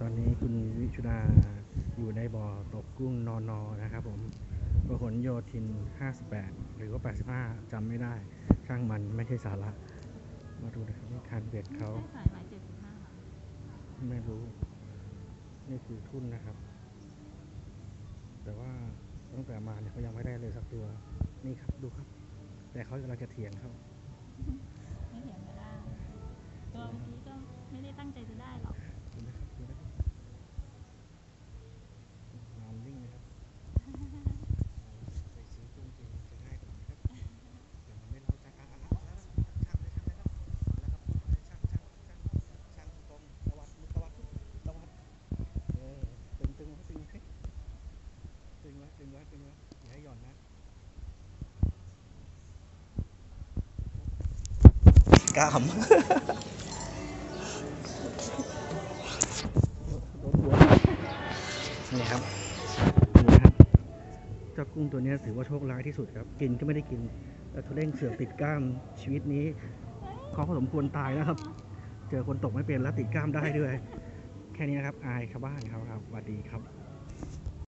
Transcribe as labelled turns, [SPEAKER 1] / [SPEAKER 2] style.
[SPEAKER 1] ตอนนี้คุณวิชุดาอยู่ในบ่อตกกุ้งนอนอนะครับผมประหลโยธิน 58 หรือว่า 85 จำไม่ได้ ช่างมันไม่ใช่สาระ มาดูนะครับนี่คานเบ็ดเขา
[SPEAKER 2] ไม่ใช่สายไหมเจ็ดสิบห้า
[SPEAKER 1] ไม่รู้ นี่คือทุ่นนะครับ แต่ว่าตั้งแต่มาเนี่ยเขายังไม่ได้เลยสักตัว นี่ครับดูครับ แต่เขากำลังจะเถียงครับ
[SPEAKER 2] ไม่เถียงไม่ได้ ตัวเมื่อกี้ก็ไม่ได้ตั้งใจจะได้หรอก
[SPEAKER 1] ดูนะครับดูนะครับนอนนิ่งนะครับไปซื้อกุ้งกินจะง่ายกว่านะครับแต่มันไม่เล่าใจอะอะอะแล้วช่างเลยช่างเลยครับแล้วครับช่างช่างช่างช่างตรงตวัดมือตวัดตวัดเออตึงตึงไว้ตึงไว้ ตึงไว้ตึงไว้ตึงไว้อย่าให้หย่อนนะกล้ามโดนหัวนี่ครับนี่ครับเจ้ากุ้งตัวเนี้ยถือว่าโชคร้ายที่สุดครับ กินก็ไม่ได้กินแล้วทุเร่งเสือกติดกล้ามชีวิตนี้เขาพอสมควรตายแล้วครับ เจอคนตกไม่เป็นแล้วติดกล้ามได้ด้วย แค่นี้นะครับ อายชาวบ้านเขาครับสวัสดีครับ